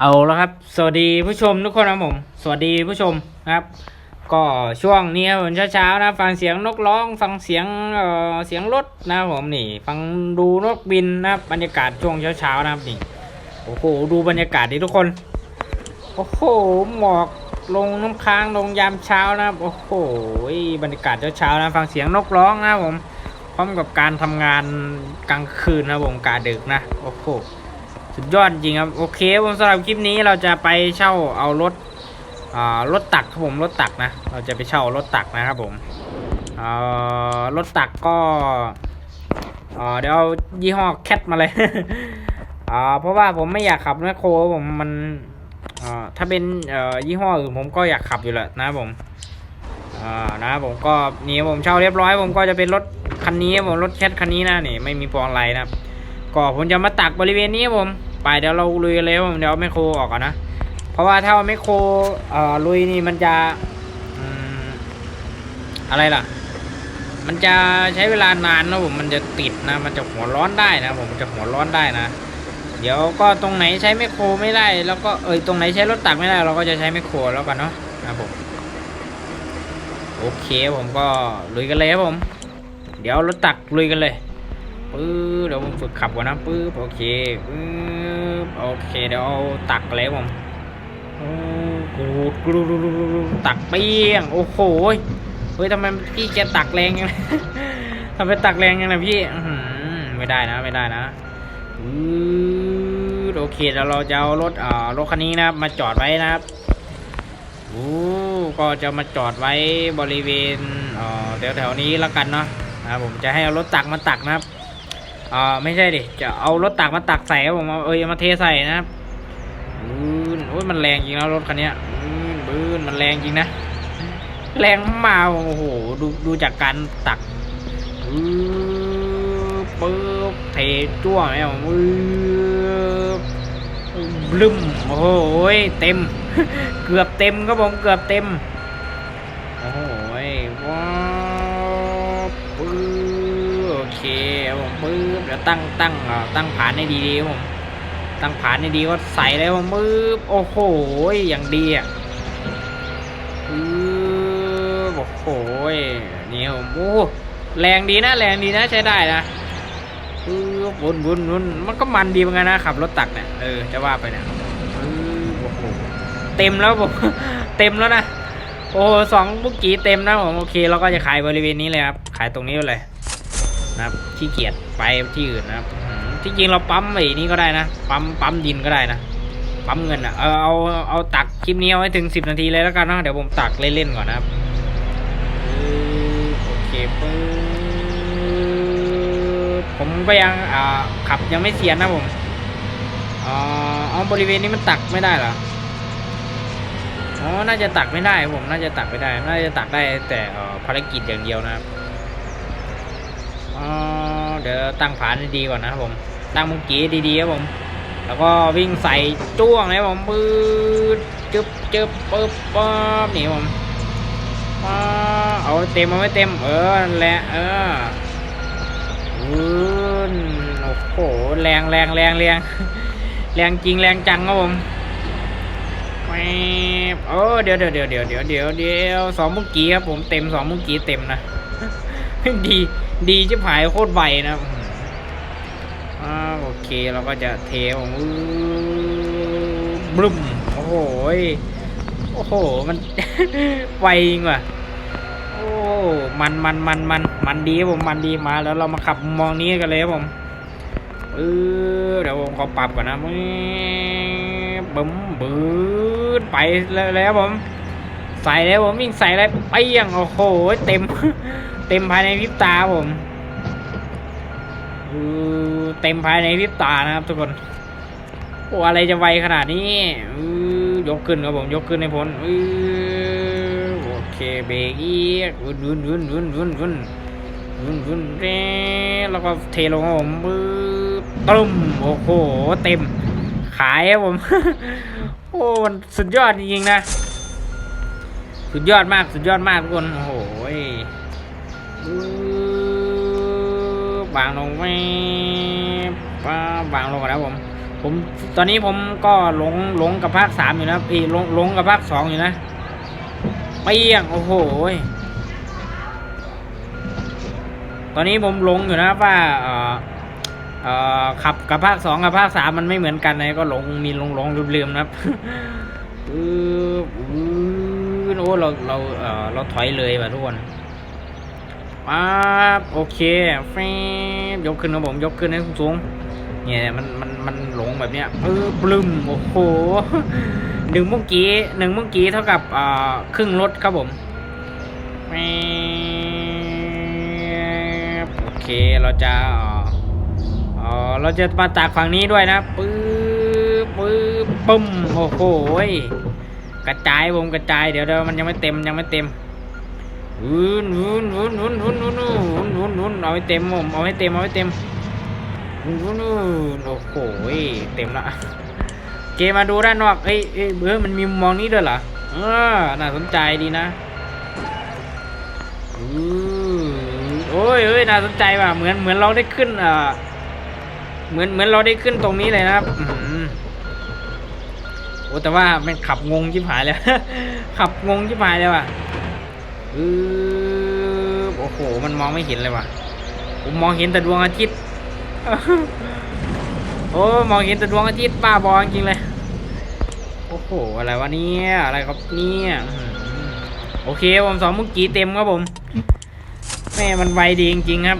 เอาแล้วครับ สวัสดีผู้ชมทุกคนนะครับผม สวัสดีผู้ชมนะครับ ก็ช่วงนี้ครับผมเช้าๆนะ ฟังเสียงนกร้อง ฟังเสียงเอ่อเสียงรถนะครับผมนี่ ฟังดูนกบินนะครับบรรยากาศช่วงเช้าๆนะครับนี่ โอ้โหดูบรรยากาศดิทุกคน โอ้โหหมอกลงน้ำค้างลงยามเช้านะครับ โอ้โหบรรยากาศเช้าๆนะฟังเสียงนกร้องนะครับผมพร้อมกับการทำงานกลางคืนนะครับผมกาดึกนะ โอ้โห สุดยอดจริงครับ โอเคผมสำหรับคลิปนี้เราจะไปเช่าเอารถรถตักครับผมรถตักนะ เราจะไปเช่ารถตักนะครับผมรถตักก็เดี๋ยวเอายี่ห้อแคทมาเลยเพราะว่าผมไม่อยากขับแมคโครผมมันถ้าเป็นยี่ห้ออื่นผมก็อยากขับอยู่แหละนะผมนะผมก็นี่ผมเช่าเรียบร้อย ผมก็จะเป็นรถคันนี้ครับผมรถแคทคันนี้นะนี่ไม่มีพวงอะไรนะครับ ก็ผมจะมาตักบริเวณนี้ผม ไปเดี๋ยวเราลุยกันเลยผมเดี๋ยวไมโครออกก่อนนะ เพราะว่าถ้าไมโครเอ่อลุยนี่มันจะอะไรล่ะ มันจะใช้เวลานานนะผมมันจะติดนะ มันจะหัวร้อนได้นะผมมันจะหัวร้อนได้นะ เดี๋ยวก็ตรงไหนใช้ไมโครไม่ได้ แล้วก็เอยตรงไหนใช้รถตักไม่ได้ เราก็จะใช้ไมโครแล้วกันเนาะนะผมโอเคผมก็ลุยกันเลยครับผม เดี๋ยวรถตักลุยกันเลย ปื๊บเดี๋ยวผมฝึกขับก่อนนะปื๊บโอเคปื๊บโอเคเดี๋ยวเอาตักเลยผมโอ้โหกรูรูรูรูรูตักเปี้ยงโอ้โหเฮ้ยทำไมพี่แกตักแรงยังทำไมตักแรงยังนะพี่ไม่ได้นะไม่ได้นะปื๊บโอเคเดี๋ยวเราจะเอารถอ่ารถคันนี้นะครับมาจอดไว้นะครับโอ้ก็จะมาจอดไว้บริเวณอ่อแถวๆนี้แล้วกันเนาะนะครับผมจะให้เอารถตักมาตักนะครับ อ่าไม่ใช่ดิ จะเอารถตักมาตักใส่ครับผมเอาเอยเอมาเทใส่นะครับบืนโอ้ยมันแรงจริงนะรถคันเนี้ยบืนบืนมันแรงจริงนะ แรงมาโอ้โหดูดูจากการตักปื๊บปึ๊บเทจ้วงแล้วปื๊บบึ้มโอ้โหเต็ม เกือบเต็มครับผมเกือบเต็มโอ้โหว้าปื๊บโอเคผมปื๊บ วตั้งตั้งอ่าตั้งผานให้ดีๆผมตั้งผานให้ดีก็ใส่เลยผมปื๊บโอ้โหอย่างดีอะปื๊บโอ้โหนี่ครับผมโอ้แรงดีนะ แรงดีนะใช้ได้นะปื๊บวนวนวนมันก็มันดีเหมือนกันนะขับรถตักเนี่ยเออจะว่าไปเนี่ยปื๊บโอ้โหเต็มแล้วผมเต็มแล้วนะโอ้สองบุกกี้เต็มนะผมโอเคเราก็จะขายบริเวณนี้เลยครับขายตรงนี้เลย นะครับขี้เกียจไปที่อื่นนะครับที่จริงเราปั๊มไอ้นี้ก็ได้นะปั๊มปั๊มดินก็ได้นะปั๊มเงินอะเออเอาเอาตักคลิปนี้เอาไว้ถึงสิบนาทีเลยแล้วกันเนาะเดี๋ยวผมตักเล่นๆก่อนนะครับโอเคปึ๊บผมก็ยังอ่าขับยังไม่เสียนะผมอ่าเอาบริเวณนี้มันตักไม่ได้เหรออ๋อน่าจะตักไม่ได้ผมน่าจะตักไม่ได้ น่าจะตักได้แต่ภารกิจอย่างเดียวนะครับ อ๋อเดี๋ยวตั้งผานให้ดีก่อนนะครับผม ตั้งมุงกี้ดีๆครับผม แล้วก็วิ่งใส่จ้วงเลยครับผมปื๊ดจึ๊บจึ๊บปึ๊บป๊บนี่ผมป๊าเอาเต็มเอาไว้เต็ม เออนั่นแหละเอออืนโอ้โหแรงแรงแรงแรงแรงจริงแรงจังครับผมแหวบโอ้เดี๋ยวเดี๋ยวเดี๋ยวเดี๋ยวเดี๋ยวเดี๋ยวเดี๋ยวสองมุกกี้ครับผมเต็มสองมุกกี้เต็มนะดี ดีจะผายโคตรไวนะอืมอ่าโอเคเราก็จะเทของบลุมโอ้โหโอ้โห มันไวจริงว่ะ โอ้ มันมันมันมันมันดีผมมันดีมาแล้วเรามาขับมองนี้กันเลยครับผมเออเดี๋ยวผมขอปรับก่อนนะมึบึ้มบืดไปแล้วแล้วผม ใส่แล้วผมวิ่งใส่แล้วไปยังโอ้โห เต็ม เต็มภายในพริบตาผมอือเต็มภายในพริบตานะครับ ทุกคนโอ้อะไรจะไวขนาดนี้อือยกขึ้นครับผมยกขึ้นให้พ้นอือโอเคเบรกอีกวุนวุนวุนวุนวุนวุนวุนวุนเร่แล้วก็เทลงครับผมปื๊บตุ้มโอ้โหเต็ม ขายครับผมโอ้มันสุดยอดจริงๆนะ สุดยอดมากสุดยอดมากทุกคนโอ้โหย บางลงไปป้าบางลงก่อนนะผม ผมตอนนี้ผมก็หลงหลงกับภาคสามอยู่นะอีหลงหลงกับภาคสองอยู่นะเปี้ยงโอ้โหตอนนี้ผมหลงอยู่นะว่าเออเออขับกับภาคสองกับภาคสามมันไม่เหมือนกันนะก็หลงมีหลงหลงลืมลืมๆนะครับอือโอ้เราเราเออเราถอยเลยว่ะทุกคน ป๊บโอเคแฟบยกขึ้นครับผมยกขึ้นให้สูงๆเนี่ยมันมันมันหลงแบบเนี้ยเออปลึมโอ้โหหนึ่งเมื่อกี้หนึ่งเมื่อกี้เท่ากับเอ่อครึ่งรถครับผมโอเคเราจะเอ่อเราจะมาจากฝั่งนี้ด้วยนะปึ๊บปึ๊บปึ้มโอ้โหยกระจายวงกระจายเดี๋ยวเดี๋ยวมันยังไม่เต็มยังไม่เต็ม วุ้นวุ้นวุ้นวุ้นวุ้นวุ้นวุ้นวุ้นวุ้นเอาให้เต็มผมเอาให้เต็มเอาให้เต็มวุ้นวุ้นวุ้นโอ้โหเต็มละเกมมาดูด้านนอกเอ้ยเอ้ยเออมันมีมุมมองนี้ด้วยเหรอเออน่าสนใจดีนะโอ้ยเอ้ยน่าสนใจว่ะเหมือนเหมือนเราได้ขึ้นอ่อเหมือนเหมือนเราได้ขึ้นตรงนี้เลยนะครับโอ้แต่ว่ามันขับงงชิบหายเลยขับงงชิบหายเลยว่ะ อือโอ้โห มันมองไม่เห็นเลยว่ะ ผมมองเห็นแต่ดวงอาทิตย์ โอ้ มองเห็นแต่ดวงอาทิตย์บ้าบอจริงเลย โอ้โห อะไรวะเนี่ย อะไรครับเนี่ยโอเค ผมสองมื่อกี้เต็มครับผม แม่มันไวดีจริงๆครับ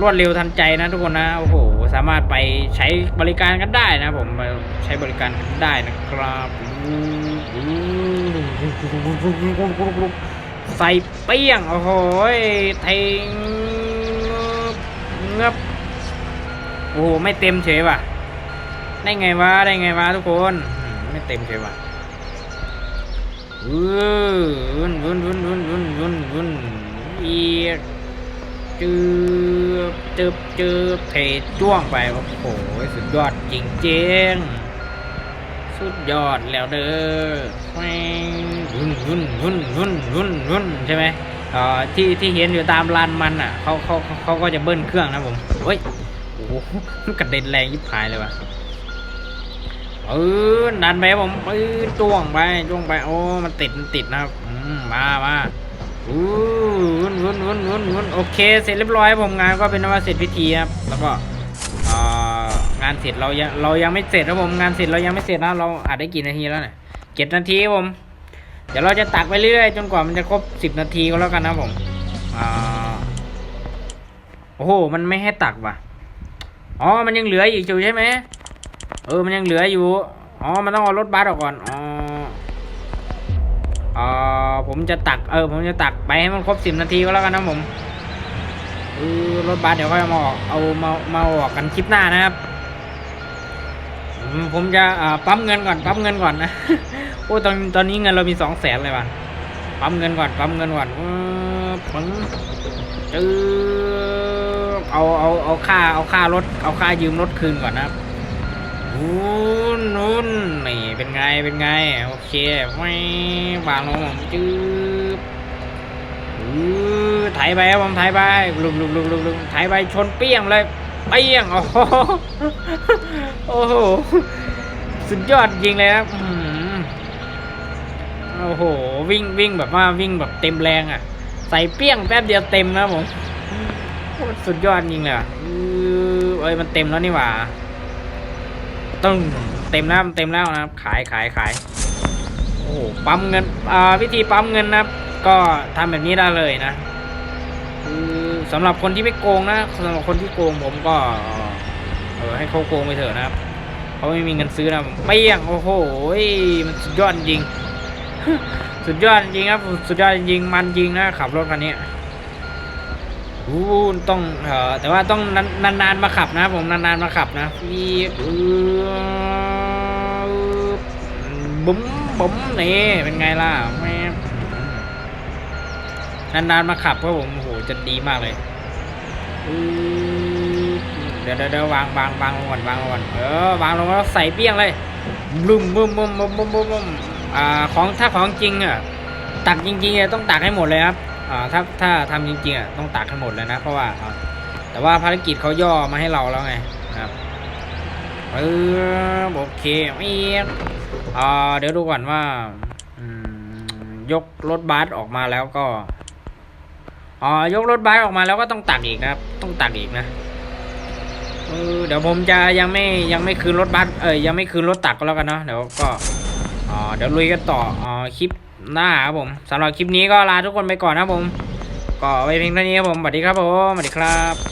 รวดเร็วทันใจนะทุกคนนะ โอ้โห สามารถไปใช้บริการกันได้นะผมไปใช้บริการกันได้นะครับ ใส่เปี้ยง โอ้โหเทงเงบโอ้โห ไม่เต็มเฉยว่ะ ได้ไงวะ ได้ไงวะทุกคน ไม่เต็มเฉยว่ะวุ้นวุ้นวุ้นวุ้นวุ้นวุ้นวุ้นอีกจืบจืบจืบเทจ้วงไป โอ้โห สุดยอดจริงๆ สุดยอดแล้วเด้อแม่นวุ้นวุ้นวุ้นวุ้นวุ้นใช่ไหมอ่อที่ที่เห็นอยู่ตามลานมันอะเขาเขาเขาก็จะเบิ้ลเครื่องนะผมเฮ้ยโอ้โหกระเด็นแรงยิบหายเลยว่ะเออดันไปผมปื้อจ้วงไปจ้วงไปโอ้มันติดมันติดนะครับอืมมามาอู้วุ่นวุ่นวุ่นวุ่นวุ่นโอเค เสร็จเรียบร้อยผมงานก็เป็นว่าเสร็จพิธีครับแล้วก็านเสร็จเรายังเรายังไม่เสร็จครับผมงานเสร็จเรายังไม่เสร็จนะเราอาจได้กี่นาทีแล้วเนี่ยเจ็ดนาทีผม เดี๋ยวเราจะตักไปเรื่อยๆจนกว่ามันจะครบสิบนาทีก็แล้วกันนะผมอ่าโอ้โหมันไม่ให้ตักว่ะอ๋อมันยังเหลืออีกอยู่ใช่ไหมเออมันยังเหลืออยู่อ๋อมันต้องเอารถบัสออกก่อนอ๋อออผมจะตักเออผมจะตักไปให้มันครบสิบนาทีก็แล้วกันนะผมรถบัสเดี๋ยวค่อยเอามาออกเอามามาออกกันคลิปหน้านะครับ ผมจะปั๊มเงินก่อนปั๊มเงินก่อนนะโอ้ตอนตอนนี้เงินเรามีสองแสนเลยว่ะปั๊มเงินก่อนปั๊มเงินก่อนปึ๊บปึ๊บจืบเอาเอาเอาค่าเอาค่ารถเอาค่ายืมรถคืนก่อนนะครับนู้นนู้นนี่เป็นไงเป็นไงโอเคไม่บางลงจืบอือถ่ายไปครับผมถ่ายไปลุกลุกลุกลุกลุกถ่ายไปชนเปี้ยงเลยเปี้ยงโอ้ โอ้โห สุดยอดจริงเลยครับโอ้โห วิ่งวิ่งแบบว่าวิ่งแบบเต็มแรงอะ ใส่เปี้ยงแป๊บเดียวเต็มนะผมโคตรสุดยอดจริงเลยอะอือเอ้ยมันเต็มแล้วนี่หว่าตึ้งเต็มแล้วเต็มแล้วนะครับ ขายขายขายโอ้โหปั๊มเงินอ่าวิธีปั๊มเงินนะครับ ก็ทำแบบนี้ได้เลยนะคือสำหรับคนที่ไม่โกงนะสำหรับคนที่โกงผมก็ เออให้เขาโกงไปเถอะนะครับเขาไม่มีเงินซื้อนะเปี้ยงโอ้โหมันสุดยอดจริง สุดยอดจริงครับสุดยอดจริงมันจริงนะขับรถคันนี้อู้ต้องเออแต่ว่าต้องนานนๆมาขับนะผมนานๆมาขับนะฟีบบุ้มบุ้มนี่เป็นไงล่ะแม่นานๆมาขับก็ผมโอ้โหจะดีมากเลยอือ ดี๋ยวเดี๋ยววางวางวางก่อนวางก่อนเออวางลงแล้วใส่เปี้ยงเลยบุ้มบุ้มบุ้มบุ้มบุ้มบุ้มอ่าของถ้าของจริงอะตักจริงๆอะต้องตักให้หมดเลยครับอ่าถ้าถ้าทำจริงๆอะต้องตักให้หมดเลยนะ เพราะว่าแต่ว่าภารกิจเขาย่อมาให้เราแล้วไงครับเออโอเคเอียอ่าเดี๋ยวดูก่อนว่าอยกรถบัสออกมาแล้วก็อ๋อยกรถบัสออกมาแล้วก็ต้องตักอีกนะครับ ต้องตักอีกนะ เออเดี๋ยวผมจะยังไม่ยังไม่คืนรถบัสเออยังไม่คืนรถตักก็แล้วกันเนาะเดี๋ยวก็อ๋อเดี๋ยวลุยกันต่ออ๋อคลิปหน้าครับผมสำหรับคลิปนี้ก็ลาทุกคนไปก่อนนะผม ก็ไว้เพียงเท่านี้ครับผมสวัสดีครับผมสวัสดีครับ